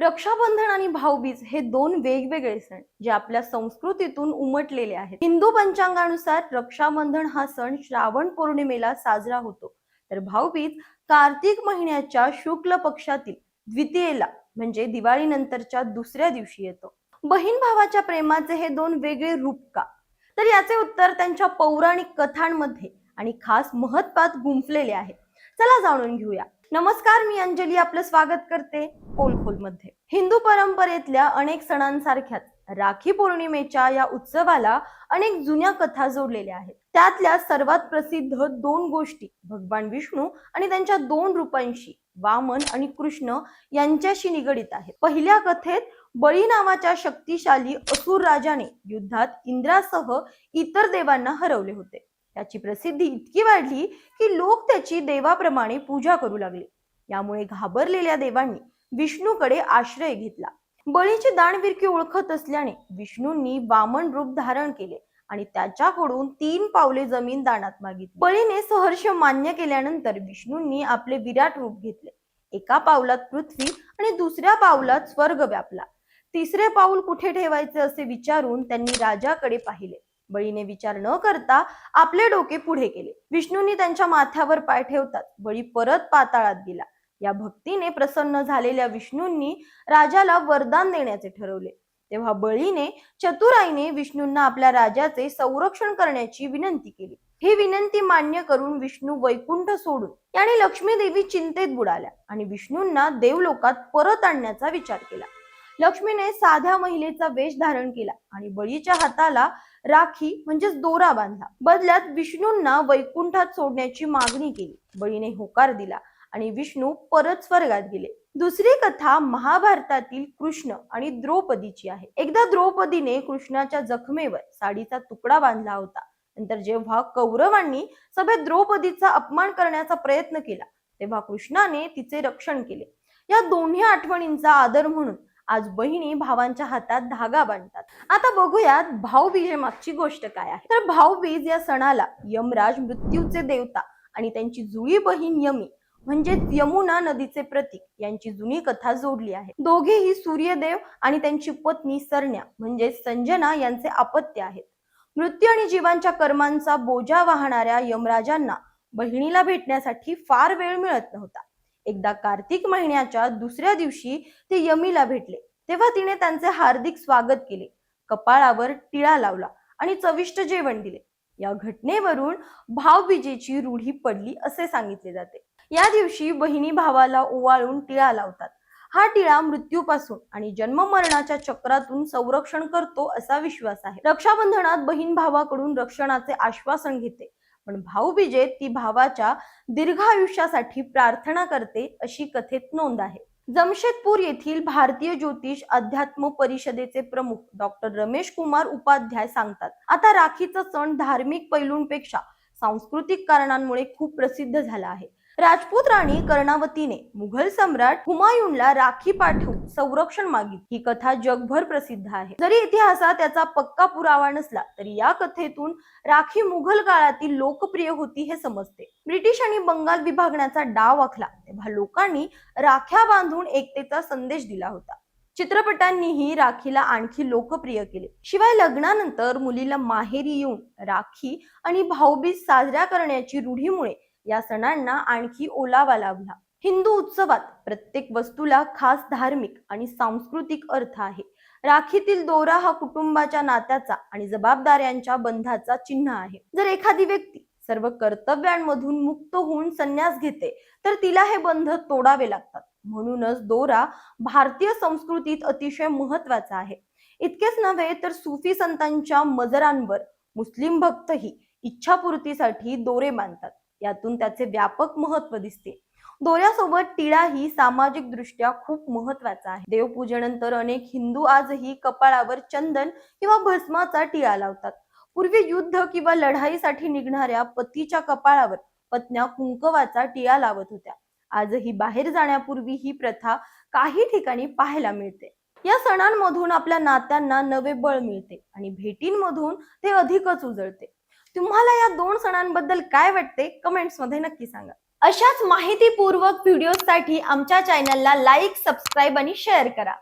रक्षाबंधन आणि भाऊबीज हे दोन वेगवेगळे सण जे आपल्या संस्कृतीतून उमटलेले आहेत. हिंदू पंचांगानुसार रक्षाबंधन हा सण श्रावण पौर्णिमेला साजरा होतो. तर भाऊबीज कार्तिक महिन्याच्या शुक्ल पक्षातील द्वितीयेला म्हणजे दिवाळीनंतरच्या दुसऱ्या दिवशी येतो. बहीण भावाच्या प्रेमाचे हे दोन वेगळे रूप का? तर याचे उत्तर त्यांच्या पौराणिक कथांमध्ये आणि खास महत्वात गुंफलेले आहे. चला जाणून घेऊया. नमस्कार मी अंजली आपलं स्वागत करते कोलखोलमध्ये हिंदू परंपरेतल्या अनेक सणांसारख्याच राखी पौर्णिमेच्या या उत्सवाला अनेक जुन्या कथा जोडलेल्या आहेत. त्यातल्या सर्वात प्रसिद्ध दोन गोष्टी भगवान विष्णू आणि त्यांच्या दोन रूपांशी वामन आणि कृष्ण यांच्याशी निगडित आहेत. पहिल्या कथेत बळी नावाच्या शक्तिशाली असुर राजाने युद्धात इंद्रासह इतर देवांना हरवले होते. त्याची प्रसिद्धी इतकी वाढली की लोक त्याची देवाप्रमाणे पूजा करू लागले. यामुळे घाबरलेल्या देवांनी विष्णूकडे आश्रय घेतला. बळीची दानविरकी ओळखत असल्याने विष्णूंनी वामन रूप धारण केले आणि त्याच्याकडून तीन पावले जमीन दानात मागितली. बळीने सहर्ष मान्य केल्यानंतर विष्णूंनी आपले विराट रूप घेतले. एका पावलात पृथ्वी आणि दुसऱ्या पावलात स्वर्ग व्यापला. तिसरे पाऊल कुठे ठेवायचे असे विचारून त्यांनी राजाकडे पाहिले. बळीने विचार न करता आपले डोके पुढे केले. विष्णूंनी त्यांच्या माथ्यावर पाय ठेवतात. बळी परत पाताळात गेला. या भक्तीने प्रसन्न झालेल्या विष्णूंनी राजाला वरदान देण्याचे ठरवले. तेव्हा बळीने चतुराईने विष्णूंना आपल्या राजाचे संरक्षण करण्याची विनंती केली. ही विनंती मान्य करून विष्णू वैकुंठ सोडून याने लक्ष्मी देवी चिंतेत बुडाल्या आणि विष्णूंना देवलोकात परत आणण्याचा विचार केला. लक्ष्मीने साध्या महिलेचा वेश धारण केला आणि बळीच्या हाताला राखी म्हणजेच दोरा बांधला. बदल्यात विष्णूंना वैकुंठात सोडण्याची मागणी केली. बळीने होकार दिला आणि विष्णू परत स्वर्गात गेले. दुसरी कथा महाभारतातील कृष्ण आणि द्रौपदीची आहे. एकदा द्रौपदीने कृष्णाच्या जखमेवर साडीचा तुकडा बांधला होता. नंतर जेव्हा कौरवांनी सभेत द्रौपदीचा अपमान करण्याचा प्रयत्न केला तेव्हा कृष्णाने तिचे रक्षण केले. या दोन्ही आठवणींचा आदर म्हणून आज बहिणी भावांच्या हातात धागा बांधतात. आता बघूयात भाऊबीजे मागची गोष्ट काय आहे. तर भाऊबीज या सणाला यमराज मृत्यूचे देवता आणि त्यांची जुळी बहीण यमी म्हणजे यमुना नदीचे प्रतीक यांची जुनी कथा जोडली आहे. दोघेही सूर्यदेव आणि त्यांची पत्नी सरण्या म्हणजे संजना यांचे अपत्य आहेत. मृत्यू आणि जीवांच्या कर्मांचा बोजा वाहणाऱ्या यमराजांना बहिणीला भेटण्यासाठी फार वेळ मिळत नव्हता. एकदा कार्तिक महिन्याच्या दुसऱ्या दिवशी ते यमीला भेटले. तेव्हा तिने त्यांचे हार्दिक स्वागत केले. कपाळावर टिळा लावला आणि चविष्ट जेवण दिले. या घटनेवरून भावबीजेची रूढी पडली असे सांगितले जाते. या दिवशी बहिणी भावाला ओवाळून टिळा लावतात. हा टिळा मृत्यूपासून आणि जन्म मरणाच्या चक्रातून संरक्षण करतो असा विश्वास आहे. रक्षाबंधनात बहीण भावाकडून रक्षणाचे आश्वासन घेते. पण भाऊबीजेत ती भावाच्या दीर्घ आयुष्यासाठी प्रार्थना करते अशी कथेत नोंद आहे. जमशेदपूर येथील भारतीय ज्योतिष अध्यात्म परिषदेचे प्रमुख डॉक्टर रमेश कुमार उपाध्याय सांगतात आता राखीचा सण धार्मिक पैलूंपेक्षा सांस्कृतिक कारणांमुळे खूप प्रसिद्ध झाला आहे. राजपूत राणी कर्णावतीने मुघल सम्राट हुमायूनला राखी पाठवून संरक्षण मागितली. ही कथा जगभर प्रसिद्ध आहे. जरी इतिहासात त्याचा पक्का पुरावा नसला तरी या कथेतून राखी मुघल काळातील लोकप्रिय होती हे समजते. ब्रिटिश आणि बंगाल विभागण्याचा डाव आखला तेव्हा लोकांनी राख्या बांधून एकतेचा संदेश दिला होता. चित्रपटांनीही राखीला आणखी लोकप्रिय केले. शिवाय लग्नानंतर मुलीला माहेरी येऊन राखी आणि भाऊबीज साजऱ्या करण्याची रूढीमुळे या सणांना आणखी ओलावा लाभला. हिंदू उत्सवात प्रत्येक वस्तूला खास धार्मिक आणि सांस्कृतिक अर्थ आहे. राखीतील दोरा हा कुटुंबाच्या नात्याचा आणि जबाबदाऱ्यांच्या बंधाचा चिन्ह आहे. जर एखादी व्यक्ती सर्व कर्तव्यांमधून मुक्त होऊन संन्यास घेते तर तिला हे बंध तोडावे लागतात. म्हणूनच दोरा भारतीय संस्कृतीत अतिशय महत्त्वाचा आहे. इतकेच नव्हे तर सुफी संतांच्या मजरांवर मुस्लिम भक्तही इच्छापूर्तीसाठी दोरे बांधतात. यातून त्याचे व्यापक महत्त्व दिसते. दोऱ्यासोबत टिळा ही सामाजिक दृष्ट्या खूप महत्त्वाचा आहे. देवपूजेनंतर अनेक हिंदू आजही कपाळावर चंदन किंवा भस्माचा टिळा लावतात. पूर्वी युद्ध किंवा लढाईसाठी निघणाऱ्या पतीच्या कपाळावर पत्न्या कुंकवाचा टिळा लावत होत्या. आजही बाहेर जाण्यापूर्वी ही प्रथा काही ठिकाणी पाहायला मिळते. या सणांमधून आपल्या नात्यांना नवे बळ मिळते आणि भेटींमधून ते अधिकच उजळते. तुम्हाला या दोन सणांबद्दल काय वाटते? कमेंट्समध्ये नक्की सांगा. अशाच माहितीपूर्वक व्हिडिओसाठी आमच्या चॅनलला लाईक सबस्क्राईब आणि शेअर करा.